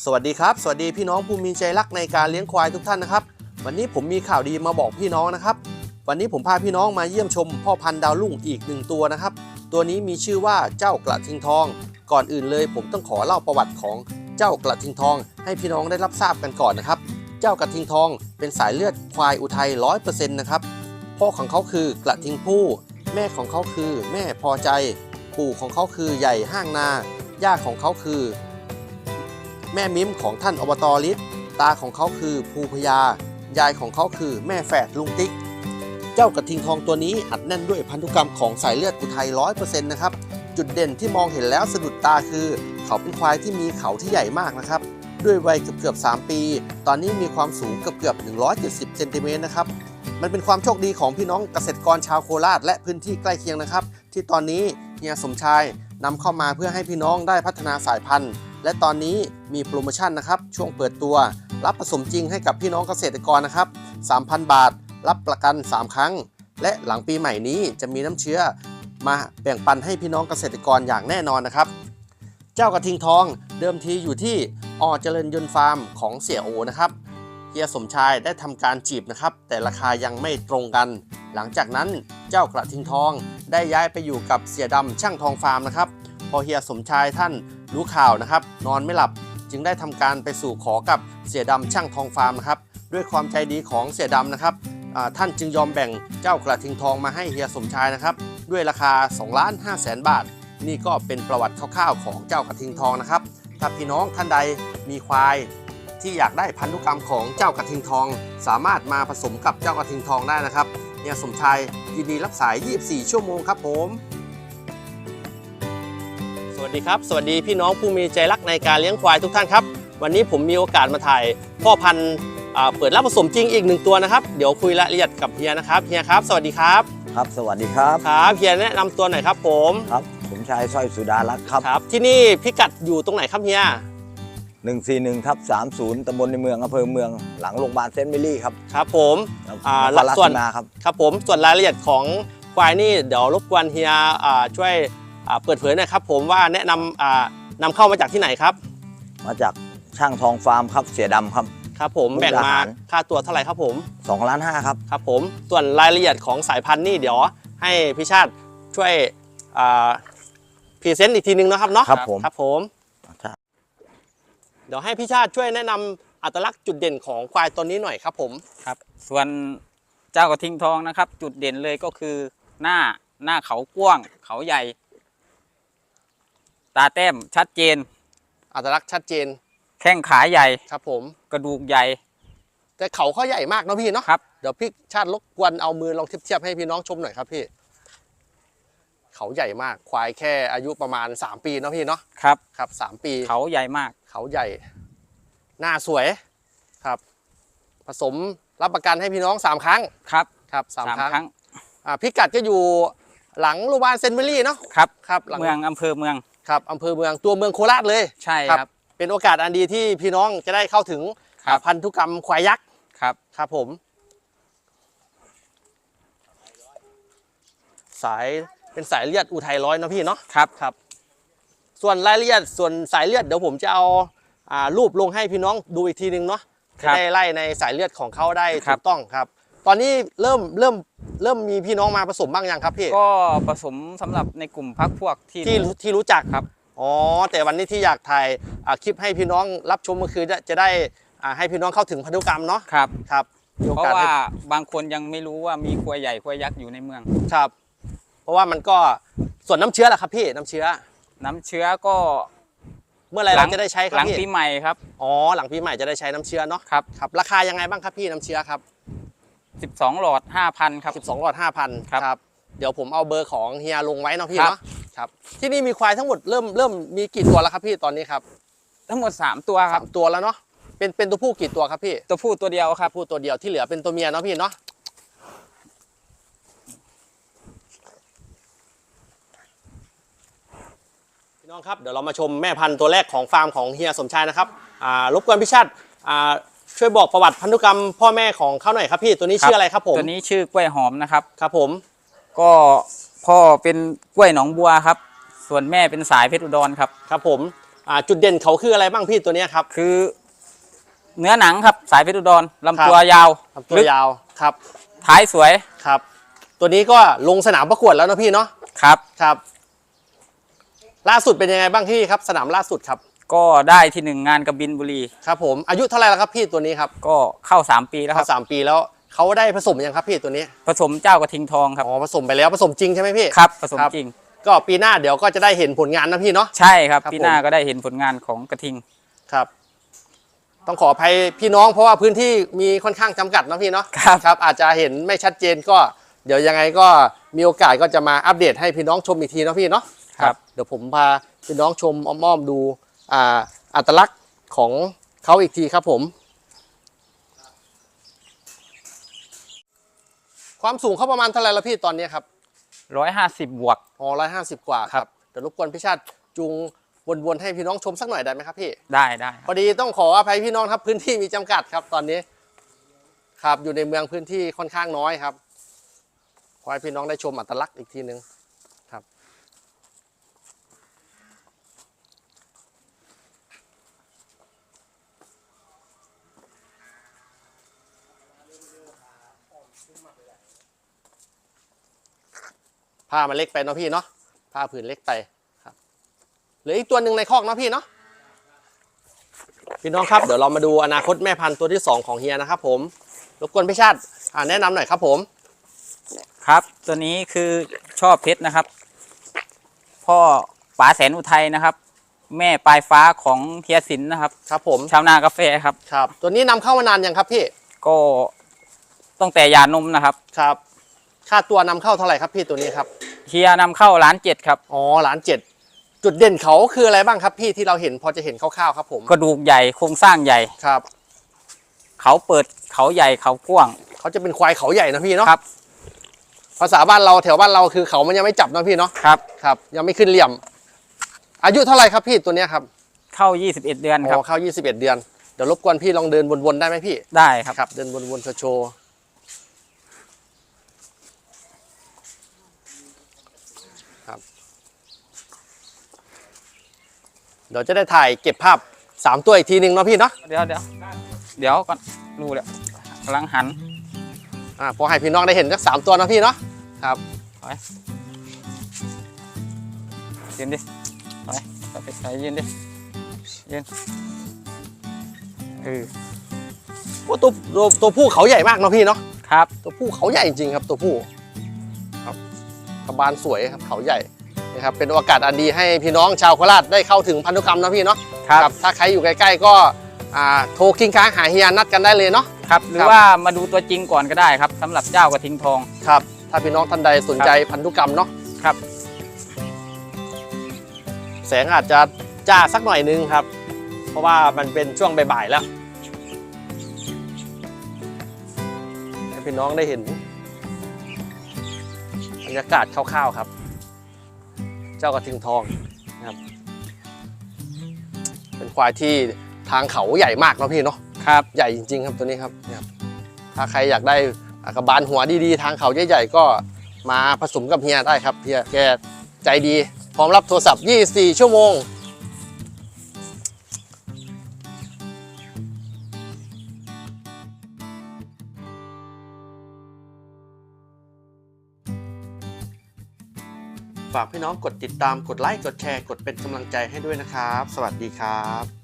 สวัสดีครับ สวัสดีพี่น้องผู้มีใจรักในการเลี้ยงควายทุกท่านนะครับ วันนี้ผมมีข่าวดีมาบอกพี่น้องนะครับ วันนี้ผมพาพี่น้องมาเยี่ยมชมพ่อพันธุ์ดาวรุ่งอีกหนึ่งตัวนะครับ ตัวนี้มีชื่อว่าเจ้ากระทิงทอง ก่อนอื่นเลยผมต้องขอเล่าประวัติของเจ้ากระทิงทอง ให้พี่น้องได้รับทราบกันก่อนนะครับ เจ้ากระทิงทองเป็นสายเลือดควายอุทัยร้อยเปอร์เซ็นต์นะครับ พ่อของเขาคือกระทิงผู้ แม่ของเขาคือแม่พอใจ ปู่ของเขาคือใหญ่ห้างนา ย่าของเขาคือ แม่มิ้มของท่านอบตลิศตาของเขาคือภูพญายายของเขาคือแม่แฝดลุงติ๊ก เจ้ากระทิงทองตัวนี้อัดแน่นด้วยพันธุกรรมของสายเลือดอุทัยร้อยเปอร์เซ็นต์นะครับ จุดเด่นที่มองเห็นแล้วสะดุดตาคือ เขาเป็นควายที่มีเขาที่ใหญ่มากนะครับ ด้วยวัยเกือบเกือบ3ปี ตอนนี้มีความสูงเกือบเกือบ170เซนติเมตรนะครับมันเป็นความโชคดีของพี่น้องเกษตรกรชาวโคราชและพื้นที่ใกล้เคียงนะครับ ที่ตอนนี้เฮียสมชายนำเข้ามาเพื่อให้พี่น้องได้พัฒนาสายพันธุ์ และตอนนี้มีโปรโมชั่นนะครับ ช่วงเปิดตัวรับผสมจริงให้กับพี่น้องเกษตรกรนะครับ 3,000 บาท รับประกัน 3 ครั้ง และหลังปีใหม่นี้จะมีน้ำเชื้อมาแบ่งปันให้พี่น้องเกษตรกรอย่างแน่นอนนะครับ เจ้ากระทิงทองเดิมทีอยู่ที่อเจริญยนต์ฟาร์มของเสียโอนะครับเฮียสมชายได้ทำการจีบนะครับ แต่ราคายังไม่ตรงกัน หลังจากนั้นเจ้ากระทิงทองได้ย้ายไปอยู่กับเสียดำช่างทองฟาร์มนะครับ พอเฮียสมชายท่านรู้ข่าวนะครับ นอนไม่หลับจึงได้ทำการไปสู่ขอกับเสียดำช่างทองฟาร์มนะครับ ด้วยความใจดีของเสียดำนะครับท่านจึงยอมแบ่งเจ้ากระทิงทองมาให้เฮียสมชายนะครับ ด้วยราคา2ล้าน5แสนบาท นี่ก็เป็นประวัติคร่าวๆของเจ้ากระทิงทองนะครับ ถ้าพี่น้องท่านใดมีควายที่อยากได้พันธุกรรมของเจ้ากระทิงทอง สามารถมาผสมกับเจ้ากระทิงทองได้นะครับเฮียสมชายยินดีรับสาย 24 ชั่วโมงครับผม วัสดีครับ สวัสดีพี่น้องผู้มีใจรักในการเลี้ยงควายทุกท่านครับ วันนี้ผมมีโอกาสมาถ่ายพ่อพันธุ์อ่าเปิดรับผสมจริงอีกหนึ่งตัวนะครับเดี๋ยวคุยรายละเอียดกับเฮียนะครับเฮียครับ สวัสดีครับครับ สวัสดีครับครับเฮียแนะนำตัวหน่อยครับผมครับผมชายสร้อยสุดารักษ์ครับครับ ที่นี่พิกัดอยู่ตรงไหนครับเฮีย141ทับ30ตำบลในเมืองอำเภอเมืองหลังโรงพยาบาลเซนต์เมรี่ครับครับผมอ่านครราชส่วนสีมาครับครับผมส่วนรายละเอียดของควายนี่เดี๋ยวรบกวนเฮียอ่าช่วยอ่า เปิดเผยหน่อยครับผมว่าแนะนำอ่านำเข้ามาจากที่ไหนครับ มาจากช่างทองฟาร์มครับเสียดำครับ ครับผมมุกแบ่งดามาหารค่าตัวเท่าไหร่ครับผม2ล้าน5ครับครับผมส่วนรายละเอียดของสายพันธุ์นี่เดี๋ยวให้พี่ชาติช่วยอ่าพรีเซนต์อีกทีนึงนะครับเนาะครับผมครับผมเดี๋ยวให้พี่ชาติช่วยแนะนำอัตลักษณ์จุดเด่นของควายตัวนี้หน่อยครับผมครับ ส่วนเจ้ากระทิงทองนะครับ จุดเด่นเลยก็คือหน้าหน้าเขากว้างเขาใหญ่ ตาแต้มชัดเจน อัตลักษณ์ชัดเจน แข้งขาใหญ่ครับผม กระดูกใหญ่ แต่เขาเขาใหญ่มากเนาะพี่เนาะครับ เดี๋ยวพี่ชาติรบกวนเอามือลองเทียบเทียบให้พี่น้องชมหน่อยครับพี่ เขาใหญ่มากควายแค่อายุประมาณ 3 ปีเนาะพี่เนาะครับ ครับสามปีเขาใหญ่มากเขาใหญ่ หน้าสวยครับ ผสมรับประกันให้พี่น้อง 3 ครั้งครับครับสามสามครั้งครั้งอ่าพิกัดก็อยู่หลังโรงพยาบาลเซนต์เมอรี่เนาะครับ ครับหลังเมืองอำเภอเมือง ครับอำเภอเมืองตัวเมืองโคราชเลยใช่ครับครับ เป็นโอกาสอันดีที่พี่น้องจะได้เข้าถึงครับ พันธุกรรมควายยักษ์ครับครับผม สายเป็นสายเลือดอุทัยร้อยเนาะพี่เนาะ ครับครับ ส่วนรายละเอียดส่วนสายเลือดเดี๋ยวผมจะเอาอ่ารูปลงให้พี่น้องดูอีกทีนึงเนาะคจะรับได้ไล่ในสายเลือดของเขาได้ครัถูบ กต้องครับ ตอนนี้เริ่มเริ่มเริ่มมีพี่น้องมาผสมบ้างยังครับพี่ก็ผสมสำหรับในกลุ่มพักพวกที่ ที่รู้ที่รู้จักครับ อ๋อแต่วันนี้ที่อยากถ่ายอ่าคลิปให้พี่น้องรับชมก็คือจะจะได้อ่าให้พี่น้องเข้าถึงพันธุกรรมเนาะครับ ครับมีโอเพราะกาสว่าให้บางคนยังไม่รู้ว่ามีควายใหญ่ควายยักษ์อยู่ในเมือง ครับ เพราะว่ามันก็ส่วนน้ำเชื้อแหละครับพี่น้ำเชื้อ น้ำเชื้อก็เมื่อไหรหลัเรางจะได้ใช้คหรับลังพี่ปีใหม่ครับอ๋อหลังปีใหม่จะได้ใช้น้ำเชื้อเนาะครับ ครับราคายังไงบ้างครับพี่น้ำเชื้อครับ 12 หลอด 5,000 ครับ 12หลอด5,000ครับครับ เดี๋ยวผมเอาเบอร์ของเฮียลงไว้เนาะพี่ครับ เนาะครับ ที่นี่มีควายทั้งหมดเริ่มเริ่มมีกี่ตัวแล้วครับพี่ตอนนี้ครับทั้งหมด 3 ตัวคสารับ มตัวแล้วเนาะเป็นเป็นตัวผู้กี่ตัวครับพี่ตัวผู้ตัวเดียวครับ ผู้ตัวเดียวที่เหลือเป็นตัวเมียเนาะพี่เนาะพี่น้องครับเดี๋ยวเรามาชมแม่พันธุ์ตัวแรกของฟาร์มของเฮียสมชายนะครับอ่ารบกวนพี่ชาติอ่า ช่วยบอกประวัติพันธุกรรมพ่อแม่ของเขาหน่อยครับพี่ตัวนี้ชื่ออะไรครับผมตัวนี้ชื่อกล้วยหอมนะครับครับผม ก็พ่อเป็นกล้วยหนองบัวครับ ส่วนแม่เป็นสายเพชรอุดรครับครับผมอ่าจุดเด่นเขาคืออะไรบ้างพี่ตัวเนี้ยครับ คือ เนื้อหนังครับสายเพชรอุดรลำตัวครับยาวลำตัวลึกยาวครับ ท้ายสวยครับ ตัวนี้ก็ลงสนามประกวดแล้วนะพี่เนาะครับครับ ล่าสุดเป็นยังไงบ้างพี่ครับ สนามล่าสุดครับ ก็ได้ที่หนึ่งงานกระบินบุรี ครับผมอายุเท่าไหร่แล้วครับพี่ตัวนี้ครับก็เข้า 3 ปีแล้วคเขารับสามปีแล้วเขาได้ผสมยังครับพี่ตัวนี้ผสมเจ้ากระทิงทองครับ อ๋อผสมไปแล้วผสมจริงใช่ไหมพี่ ครับผสมครับ จริง ก็ปีหน้าเดี๋ยวก็จะได้เห็นผลงานนะพี่เนาะ ใช่ครับครับปีหน้าผม ก็ได้เห็นผลงานของกระทิง ครับ ต้องขออภัยพี่น้องเพราะว่าพื้นที่มีค่อนข้างจำกัดนะพี่เนาะครับครับอาจจะเห็นไม่ชัดเจนก็ เดี๋ยวยังไงก็มีโอกาสก็จะมาอัปเดตให้พี่น้องชมอีกทีเนาะพี่เนาะครับเดี๋ยวผมพาพี่น้องชมอ้อมๆดู อ่าอัตลักษณ์ของเขาอีกทีครับผม ความสูงเขาประมาณเท่าไหร่ละพี่ตอนนี้ครับ150บวกอ๋อร้อยห้าสิบกว่าคครัรับบเดี๋ยวรบกวนพี่ชาติจูงวนๆให้พี่น้องชมสักหน่อยได้ไหมครับพี่ได้ได้คพรับอดีต้องขออภัยพี่น้องครับพื้นที่มีจำกัดครับตอนนี้ ครับอยู่ในเมืองพื้นที่ค่อนข้างน้อยครับขอให้พี่น้องได้ชมอัตลักษณ์อีกทีหนึ่ง ผ้ามันเล็กไปเนาะพี่เนาะผ้าผืนเล็กไปครับเหลืออีกตัวหนึ่งในคอกเนาะพี่เนาะพี่น้องครับเดี๋ยวเรามาดูอนาคตแม่พันธุ์ตัวที่ 2 ของเฮียนะครับผมรบกวนพี่ชาติอ่าแนะนำหน่อยครับผม ครับ ตัวนี้คือชอบเพชรนะครับ พ่อป๋าแสนอุทัยนะครับ แม่ปลายฟ้าของเฮียสินนะครับ ครับผมชาวนากาแฟครับครับ ตัวนี้นำเข้ามานานยังครับพี่ก็ ตั้งแต่ยานมนะครับ ครับ ค่าตัวนำเข้าเท่าไหร่ครับพี่ตัวนี้ครับเฮียนำเข้าร้านเจ็ดครับ อ๋อล้านเจ็ดจุดเด่นเขาคืออะไรบ้างครับพี่ที่เราเห็นพอจะเห็นคร่าวๆครับผม กระดูกใหญ่โครงสร้างใหญ่ ครับ เขาเปิดเขาใหญ่เขากว้าง เขาจะเป็นควายเขาใหญ่นะพี่เนาะครับ ภาษาบ้านเราแถวบ้านเราคือเขามันยังไม่จับนะพี่เนาะ ครับ ครับ ยังไม่ขึ้นเหลี่ยม อายุเท่าไหร่ครับพี่ตัวเนี้ยครับเข้า 21 เดือนอ๋ครับอเข้า 21 เดือน เดี๋ยวรบกวนพี่ลองเดินวนๆได้ไหมพี่ ได้ครับ ครับ เดินวนๆโชว์ค เดี๋ยวจะได้ถ่ายเก็บภาพ 3 ตัวอีกทีหนึ่งเนาะพี่เนาะเดี๋ยวเดี๋ยวเดี๋ยวก่อนรู้แล้วกำลังหันอ่าพอให้พี่น้องได้เห็นสักสามตัวเนาะพี่เนาะครับยืนดิไปไปไปไปยืนดิยืนเออโอ้ตัวตัวตัวผู้เขาใหญ่มากเนาะพี่เนาะครับ ตัวผู้เขาใหญ่จริงๆครับ ตัวผู้ครับกระบาลสวยครับเขาใหญ่ นะครับเป็นโอกาสอันดีให้พี่น้องชาวโคราชได้เข้าถึงพันธุกรรมนะพี่เนาะครับถ้าใครอยู่ใกล้ๆก็อ่าโทรคิงค้างหาเฮียนัดกันได้เลยเนาะครับหรืคอรับว่ามาดูตัวจริงก่อนก็ได้ครับสำหรับเจ้ากระทิงทองครับ ถ้าพี่น้องท่านใดสนใจพันธุกรรมเนาะครับ แสงอาจจะจ้าสักหน่อยนึงครับ เพราะว่ามันเป็นช่วงบ่ายๆแล้วให้พี่น้องได้เห็นบรรยากาศคร่าวๆครับ เจ้ากระทิงทองนะครับ เป็นควายที่ทางเขาใหญ่มากเนาะพี่เนาะครับใหญ่จริง ๆ ครับตัวนี้ครับเนี่ยครับ ถ้าใครอยากได้อ่ากระบาลหัวดีๆ ทางเขาใหญ่ๆก็มาผสมกับเฮียได้ครับเฮียแกใจดีพร้อมรับโทรศัพท์ 24 ชั่วโมง ฝากพี่น้องกดติดตามกดไลค์กดแชร์ กดเป็นกำลังใจให้ด้วยนะครับ สวัสดีครับ